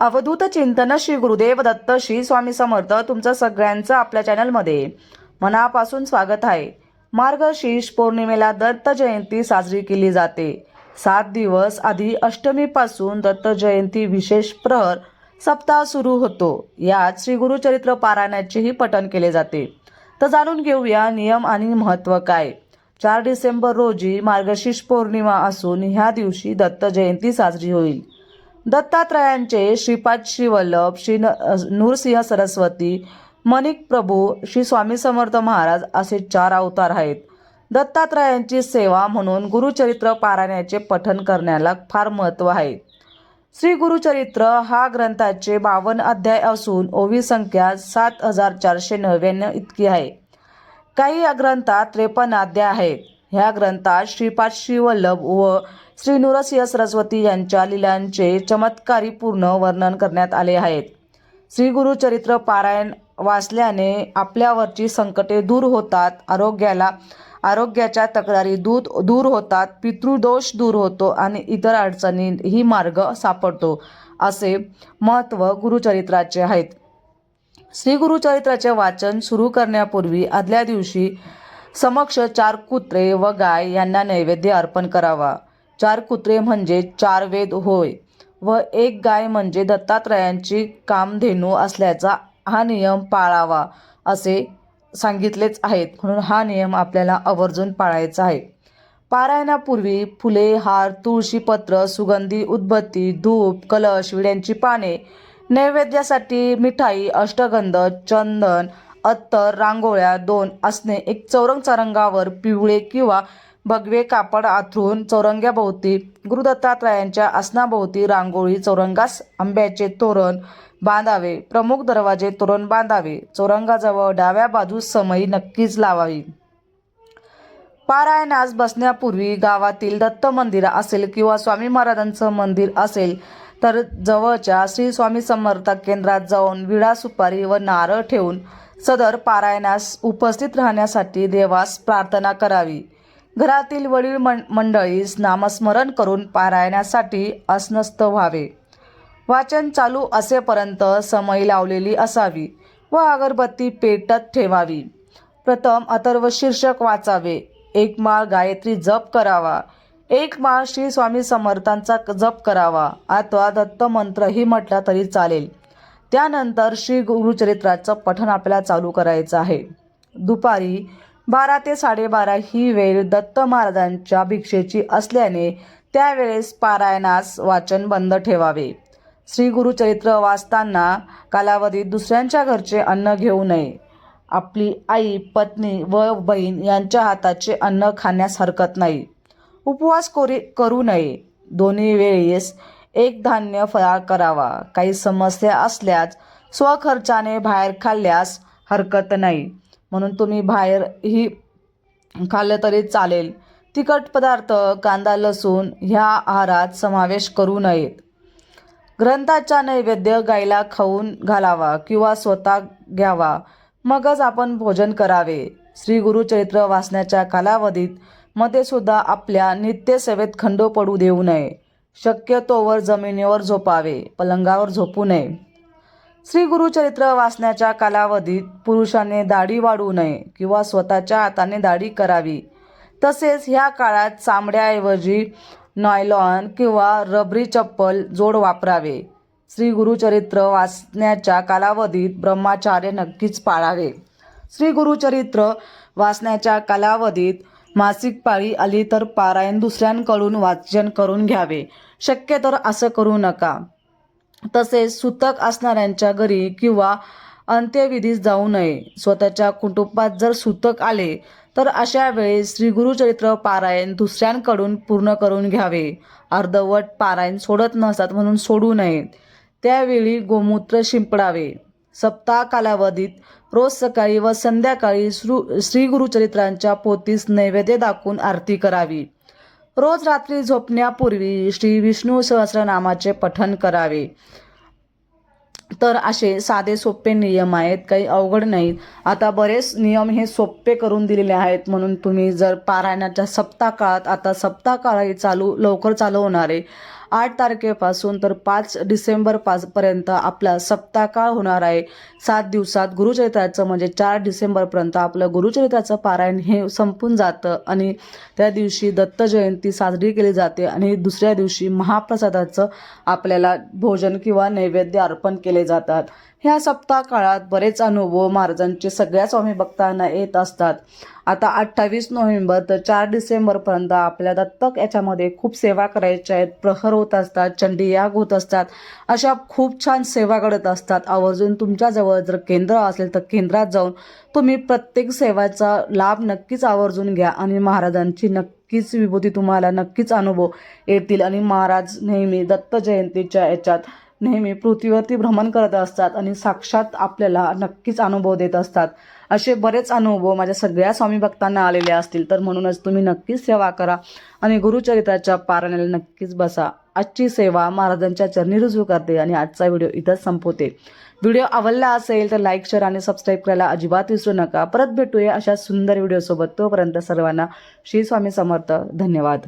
अवधूत चिंतन श्री गुरुदेव दत्त श्री स्वामी समर्थ तुमचं सगळ्यांचं आपल्या चॅनलमध्ये. मनापासून स्वागत आहे. मार्गशीर्ष पौर्णिमेला दत्त जयंती साजरी केली जाते. सात दिवस आधी अष्टमीपासून दत्त जयंती विशेष प्रहर सप्ताह सुरू होतो. यात श्री गुरुचरित्र पारायणाचेही पठण केले जाते. तर जाणून घेऊया नियम आणि महत्त्व काय. चार डिसेंबर रोजी मार्गशीर्ष पौर्णिमा असून ह्या दिवशी दत्त जयंती साजरी होईल. दत्तात्रयांचे श्रीपाद श्रीवल्लभ श्री न नूरसिंह सरस्वती मनिक प्रभू श्री स्वामी समर्थ महाराज असे चार अवतार आहेत. दत्तात्रयांची सेवा म्हणून गुरुचरित्र पारायणाचे पठन करण्याला फार महत्त्व आहे. श्री गुरुचरित्र हा ग्रंथाचे बावन्न अध्याय असून ओवी संख्या सात हजार चारशे नव्याण्णव इतकी आहे. काही ग्रंथात त्रेपन्न अध्याय आहेत. ह्या ग्रंथात श्रीपाद श्रीवल्लभ व श्री नुरसिंह सरस्वती यांच्या लीलांचे चमत्कारीपूर्ण वर्णन करण्यात आले आहेत. श्री गुरुचरित्र पारायण वाचल्याने आपल्यावरची संकटे दूर होतात आरोग्याला आरोग्याच्या तक्रारी दूर दूर होतात पितृदोष दूर होतो आणि इतर अडचणीही मार्ग सापडतो असे महत्त्व गुरुचरित्राचे आहेत. श्री गुरुचरित्राचे वाचन सुरू करण्यापूर्वी आदल्या दिवशी समक्ष चार कुत्रे व गाय यांना नैवेद्य अर्पण करावा. चार कुत्रे म्हणजे चार वेद होय व एक गाय म्हणजे दत्तात्रयांची कामधेनू असल्याचा हा नियम पाळावा असे सांगितलेच आहेत. म्हणून हा नियम आपल्याला आवर्जून पाळायचा आहे. पारायणापूर्वी फुले हार तुळशीपत्र सुगंधी उदबत्ती धूप कलश विड्यांची पाने नैवेद्यासाठी मिठाई अष्टगंध चंदन अत्तर रांगोळ्या दोन असणे एक चौरंग चरंगावर पिवळे किंवा भगवे कापड आथरून चौरंग्याभोवती गुरुदत्तात्रयांच्या आसनाभोवती रांगोळी चौरंगास आंब्याचे तोरण बांधावे. प्रमुख दरवाजे तोरण बांधावे. चौरंगाजवळ डाव्या बाजूस समई नक्कीच लावावी. पारायणास बसण्यापूर्वी गावातील दत्त मंदिर असेल किंवा स्वामी महाराजांचं मंदिर असेल तर जवळच्या श्री स्वामी समर्थ केंद्रात जाऊन विडा सुपारी व नारळ ठेवून सदर पारायणास उपस्थित राहण्यासाठी देवास प्रार्थना करावी. घरातील वडील मं मंडळीस नामस्मरण करून पारायणासाठी अस्नस्त व्हावे. वाचन चालू असेपर्यंत समयी लावलेली असावी व अगरबत्ती पेटत ठेवावी. प्रथम अथर्व शीर्षक वाचावे. एक माळ गायत्री जप करावा. एक माळ श्री स्वामी समर्थांचा जप करावा. अथवा दत्त मंत्रही म्हटला तरी चालेल. त्यानंतर श्री गुरुचरित्राचं पठण आपल्याला चालू करायचं आहे. दुपारी बारा ते साडेबारा ही वेळ दत्त महाराजांच्या भिक्षेची असल्याने त्यावेळेस पारायणास वाचन बंद ठेवावे. श्री गुरुचरित्र वाचताना कालावधीत दुसऱ्यांच्या घरचे अन्न घेऊ नये. आपली आई पत्नी व बहीण यांच्या हाताचे अन्न खाण्यास हरकत नाही. उपवास कोरी करू नये. दोन्ही वेळेस एक धान्य फराळ करावा. काही समस्या असल्यास स्वखर्चाने बाहेर खाल्ल्यास हरकत नाही. म्हणून तुम्ही बाहेरही खाल्लं तरी चालेल. तिखट पदार्थ कांदा लसूण ह्या आहारात समावेश करू नयेत. ग्रंथाचा नैवेद्य गायला खाऊन घालावा किंवा स्वतः घ्यावा. मगच आपण भोजन करावे. श्री गुरुचरित्र वाचण्याच्या कालावधीत मध्ये सुद्धा आपल्या नित्यसेवेत खंड पडू देऊ नये. शक्यतोवर जमिनीवर झोपावे पलंगावर झोपू नये. श्री गुरुचरित्र वाचण्याच्या कालावधीत पुरुषाने दाढी वाढू नये किंवा स्वतःच्या हाताने दाढी करावी. तसेच ह्या काळात चामड्याऐवजी नॉयलॉन किंवा रबरी चप्पल जोड वापरावे. श्री गुरुचरित्र वाचण्याच्या कालावधीत ब्रह्माचार्य नक्कीच पाळावे. श्री गुरुचरित्र वाचण्याच्या कालावधीत मासिक पाळी आली तर पारायण दुसऱ्यांकडून वाचन करून घ्यावे. शक्य तर असं करू नका. तसेच सुतक असणाऱ्यांच्या घरी किंवा अंत्यविधीस जाऊ नये. स्वतःच्या कुटुंबात जर सुतक आले तर अशा वेळेस श्री गुरुचरित्र पारायण दुसऱ्यांकडून पूर्ण करून घ्यावे. अर्धवट पारायण सोडत नसतात म्हणून सोडू नये. त्यावेळी गोमूत्र शिंपडावे. सप्ताह कालावधीत रोज सकाळी व संध्याकाळी श्रू श्री गुरुचरित्रांच्या पोतीस नैवेद्य दाखवून आरती करावी. रोज रात्री झोपण्यापूर्वी श्री विष्णू सहस्रनामाचे पठण करावे. तर असे साधे सोपे नियम आहेत काही अवघड नाहीत आता बरेच नियम हे सोपे करून दिलेले आहेत म्हणून तुम्ही जर पारायणाच्या सप्ताह काळात आता सप्ताह काळही चालू लवकर चालू होणार आहे. आठ तारखेपासून तर पाच डिसेंबर पाच पर्यंत आपला सप्ताकाळ होणार आहे. सात दिवसात गुरुचरित्राचं म्हणजे चार डिसेंबरपर्यंत आपलं गुरुचरित्राचं पारायण हे संपून जातं आणि त्या दिवशी दत्त जयंती साजरी केली जाते आणि दुसऱ्या दिवशी महाप्रसादाचं आपल्याला भोजन किंवा नैवेद्य अर्पण केले जातात. ह्या सप्ताह काळात बरेच अनुभव महाराजांचे सगळ्या स्वामी भक्तांना येत असतात. आता अठ्ठावीस नोव्हेंबर तर चार डिसेंबरपर्यंत आपल्या दत्तक याच्यामध्ये खूप सेवा करायच्या आहेत. प्रहर होत असतात चंडीयाग होत असतात. अशा खूप छान सेवा घडत असतात. आवर्जून तुमच्याजवळ जर केंद्र असेल तर केंद्रात जाऊन तुम्ही प्रत्येक सेवाचा लाभ नक्कीच आवर्जून घ्या आणि महाराजांची नक्कीच विभूती तुम्हाला नक्कीच अनुभव येतील. आणि महाराज नेहमी दत्त जयंतीच्या याच्यात नेहमी पृथ्वीवरती भ्रमण करत असतात आणि साक्षात आपल्याला नक्कीच अनुभव देत असतात. असे बरेच अनुभव माझ्या सगळ्या स्वामी भक्तांना आलेले असतील तर म्हणूनच तुम्ही नक्कीच सेवा करा आणि गुरुचरित्राच्या पारायणाला नक्कीच बसा. आजची सेवा महाराजांच्या चरणी रुजू करते आणि आजचा व्हिडिओ इथंच संपवते. व्हिडिओ आवडला असेल तर लाईक शेअर आणि सबस्क्राईब करायला अजिबात विसरू नका. परत भेटूया अशा सुंदर व्हिडिओसोबत. तोपर्यंत सर्वांना श्री स्वामी समर्थ. धन्यवाद.